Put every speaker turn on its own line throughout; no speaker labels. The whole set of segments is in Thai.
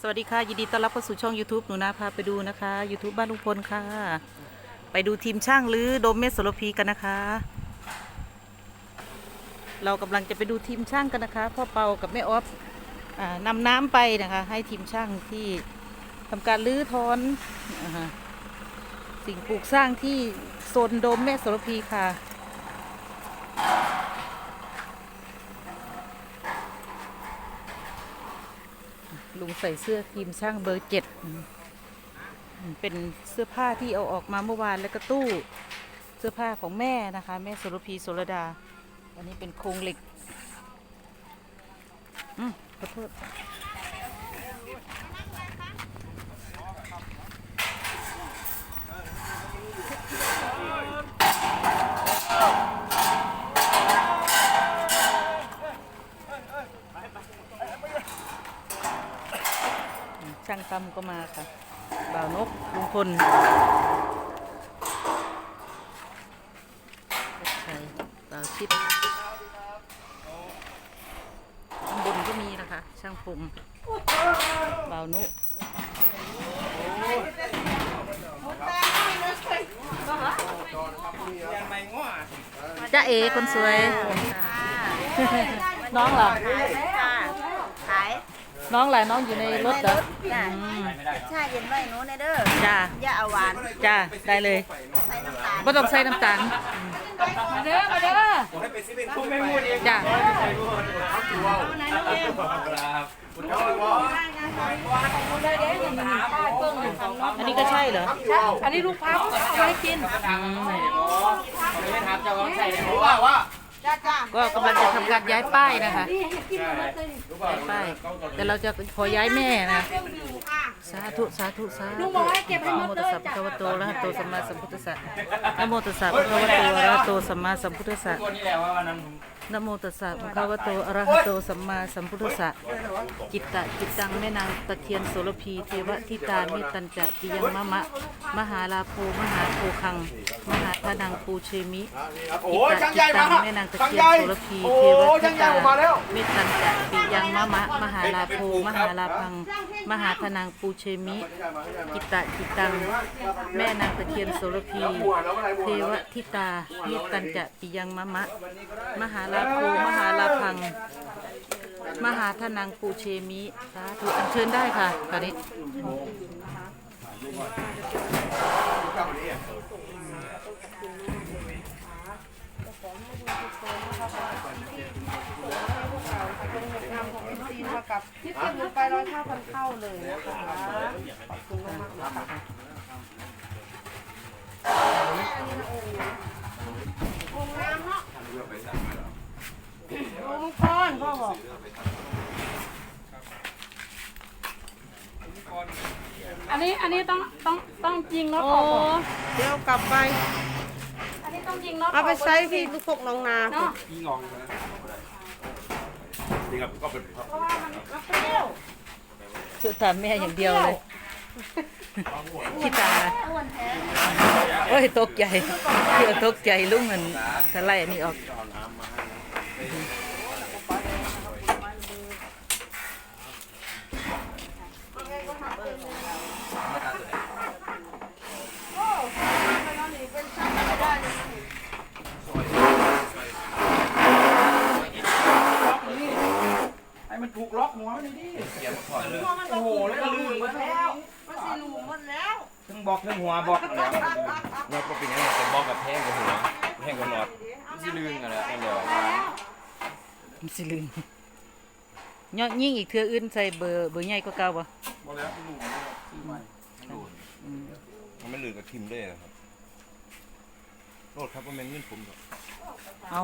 สวัสดีค่ะ ยินดีต้อนรับเข้าสู่ช่อง YouTube หนูนาพาไปดูนะคะ YouTube บ้านลุงพลค่ะ ไปดูทีมช่างหรือโดมเมสโสรพีกันนะคะ เรากำลังจะไปดูทีมช่างกันนะคะพ่อเปากับแม่ออฟอานำน้ำไปนะคะ ให้ทีมช่างที่ทำการรื้อถอนอาสิ่งปลูกสร้างที่โซนโดมเมสโสระพีค่ะ ลุงใส่เสื้อทีมช่างเบอร์เจ็ดเป็นเสื้อผ้าที่เอาออกมาเมื่อวานแล้วก็ตู้เสื้อผ้าของแม่นะคะ แม่สุรพีสุรดา อันนี้เป็นโครงเหล็ก อืมขอโทษ ช่างตั้มก็มาค่ะ บ่าวนกลุงพลชัยบ่าวชิปข้างบนก็มีนะคะ ช่างผมบ่าวนุจ้าเอคนสวย น้องเหรอ
ค่ะขาย
น้องเหรอน้องอยู่ในรถเหรอ
จ้ะ
อืม
ชาเย็นไว้หนูในเด้อ
จ้า
อย่าเอาหวาน
จ้าได้เลย
ใส่น้ำตาล
ไม่ต้องใส่น้ำตาลเด้อมาเด้อจ้าอันนี้ก็ใช่เหรอ
อันนี้ลูกพับเอาไว้กิน
จ้าจ้า
ก็กำลังจะทำการย้ายป้ายนะคะย้ายป้ายแต่เราจะขอย้ายแม่นะ สาธุสาธุสาธุ
ลุงบอกให้เก็บให้หม
นะ
ด
โม
เล
ตัส
ย
สะภะ
จ้ะ
คะวะโตอะระหะโตสัมมาสัมพุทธัสสะนะโมตัสสะภะคะวะโตอะระหะโตสัมมาสัมพุทธัสสะ
คนนี่แหละว่าวันนั้นผม
นะโมตัสสะภะคะวะโตอะระหะโตสัมมาสัมพุทธัสสะจิตตะจิตตังแม่นางตะเคียนโสระพีเทวทิตาเมตันจะปิยังมะมะ มหาลาโภมหาโภคัง มหาทานังปูเชมิ
โอ้ยช่างใหญ่
จิต
มา
ตังแม่นางตะ
ช่าง
เคีย
ให
น
ญ่
โสระพี
โอ้
เทว
ช่า
ทิ
งใหญ่
ตา
ออกมาแล้ว
เมตันจะปิยังมะมะ มหาลาโภมหาลาพัง มหาทานังปูเชมิจิตตะจิตตังแม่นางตะเคียนโสระพีเทวทิตาเมตันจะปิยังมะมะ มหาลาโภมหาลาพัง มหาทนังปูเชมิสาธุอัญเชิญได้ค่ะคราวนี้
ที่เก็บเงินไปร้อยเท่าพันเท่าเลยนะคะขอบคุณมากๆนะคะลุง พรพ่อบอกอันนี้อันนี้ต้องต้องต้องยิงน็อตออกก่อน
เดี๋ยวกลับไป
อันนี้ต้องยิงน็อต
เอาไป
กก่น
ใช้ที่ลูกพกน้องนา
เนาะ
นี่ครับก็เป็น
เพราะว่ามันมันเปรี้ยว
ช่วยตามแม่อย่างเดียวเลยที่ตาโอ้ยตกใจเดี๋ยวตกใจลุงมันทะไลอันนี้ออก
ให้ มันถูกล็อกหัวมันดิโอ้โหแล้วก็ลื่นหมดแล้ว
มันสิลูหมดแล้ว
ทั้งบล็อกทั้งหัวบล็อกแล้ว
น็อตก็เป็นยังไงเป็นบล็อกกับแพงกับหัวแพงกับน็อตที่ลื่นกันแล้วนั่นเดียว
มันสิลืมย่อยิ่งอีกเทืออื่นใส่เบอร์เบอร์ใหญ่กว่าเก่าบ่
มันไม่ลื่นกับทิมด้วยนะครับโทษครับว่าแม่นเงินผมครับ
เอา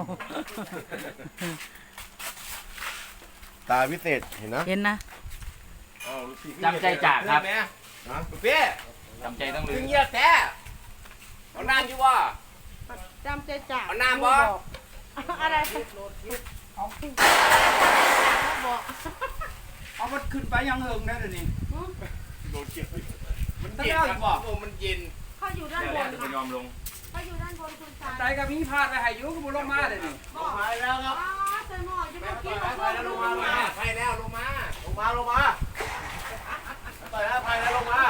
ตาวิเศษเห็นนะ
เห็นนะ
จำใจจากครับ
นะเปี้ย
จำใจต้องลื่น
เงียบแท้เอาน้ำอยู่ว่า
จำใจจ่า
เอาน้ำบ่
อะไร
เอามันขึ้นไปยังเฮิงได้เลยวนี้
โดนเก็บ
มัน
เย็
เตี้
น
ยว
ค
อ
รับ
ยู่บ่
โอ้มันเย็น
เขาอยู่ด้าน
เดี๋ยว
บ
แล้
น
วจะยอมลง
เขาอยู่ด้านบนคุณตา
ใจกับมีพลาดไปให้อยุก็บ่ลงมาเลยนี่
หายแล้วครับ
อ๋อใส่หม้อจะไปกินกับ
ไปแมาลงมาต่อยนะไปนะลงมา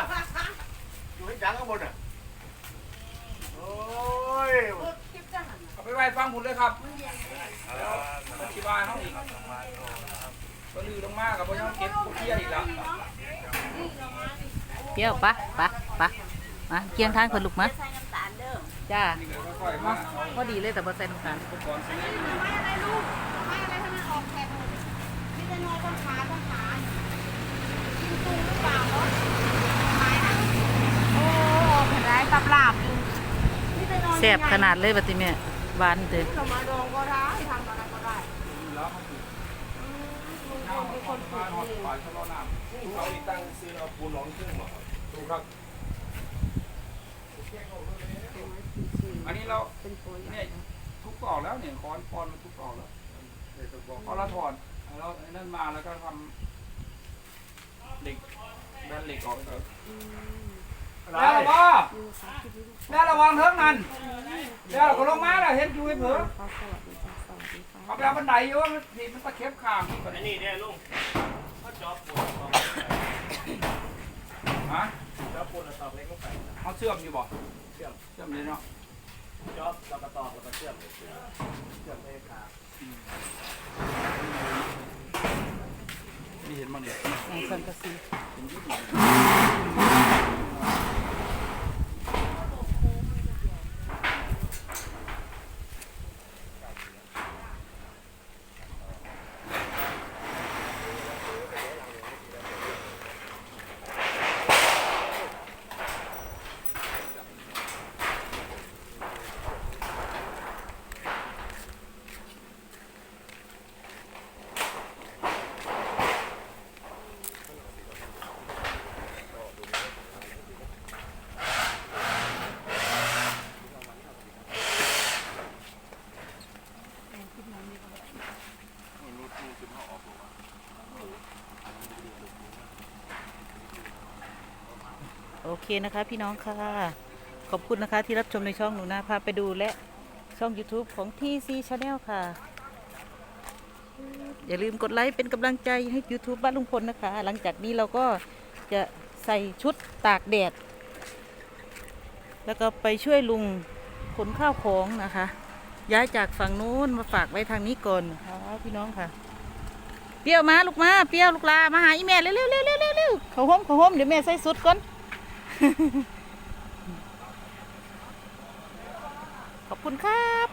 อยู่ให้จังข้า
งบนอะ โอ้ย
เอาไปไว้ฟังผุนเลยครับอธิบายเขา
อีกก็ลือลงมากรับ
พวกเขาเก็บพกเที่ยอี
กแล้ว
เที่ยวปะปะปะมาเกียงทานคนลุกมาจ้าพอดีเลยแต่บอใส่น้ำตาลอุปกรณ์ไม่อะไรลูกไม่อะไรทำไมออกแผ่น
ซ่บขนาดเลยบัดนี้แม่หวานเมา
ดองก็ได้ทำอะไรก็ได้
แล้วเขาปลูก
ลุง
น้ำ
เป็นคนปลูกเอง
เขามีตังซื้อเอาปูนร้องขึ้นมา
ดูครับ อันนี้เรา
เนี่
ยทุกต่อแล้วเนี่ยคอนคอนมันทุกต่อแล้วพอเราถอดเราไอ้นั่นมาแล้วก็ทำเหล็กแบนเหล็กออกไปก่อน แม่ระวังแม่ระวังเทิงนั่นแม่เราก็ลงมาแล้วเห็นอยู่ไอ้เผือ
ค่ะสวัสดีค่ะสวัสดีค่ะ
เอาไปเอาบันไดอยู่ว่ามันนี่มันตะเข็บข้างนี่ก่อน
อันนี้เนี่ยลุงเขาจอบปูนตอก
ฮะ
จอบปูนแล้วตอกเล็กลงไป
เอาเชื่อมอยู่บ่
เชื่อม
เชื่อมเลยเนาะ
จอบแล้วก็ตอกแล้วก็เชื่อมเชื่อมให้ขาด
นี่เห็นมันเนี่ย
ของสังกะสี โอเคนะคะ พี่น้องค่ะ ขอบคุณนะคะที่รับชมในช่องหนูนาพาไปดูและช่อง YouTube ของ TC Channel ค่ะ อย่าลืมกดไลค์เป็นกำลังใจให้ YouTube บ้านลุงพลนะคะ หลังจากนี้เราก็จะใส่ชุดตากแดด แล้วก็ไปช่วยลุงขนข้าวของนะคะ ย้ายจากฝั่งนู้นมาฝากไว้ทางนี้ก่อนนะคะพี่น้องค่ะ เปี้ยวมาลูกมาเปี้ยวลูกลามาหาอีแม่เร็วเร็วเร็วเร็วเร็วเร็วเขาห้มเขาห้มเดี๋ยวแม่ใส่สุดก่อนขอบคุณครับ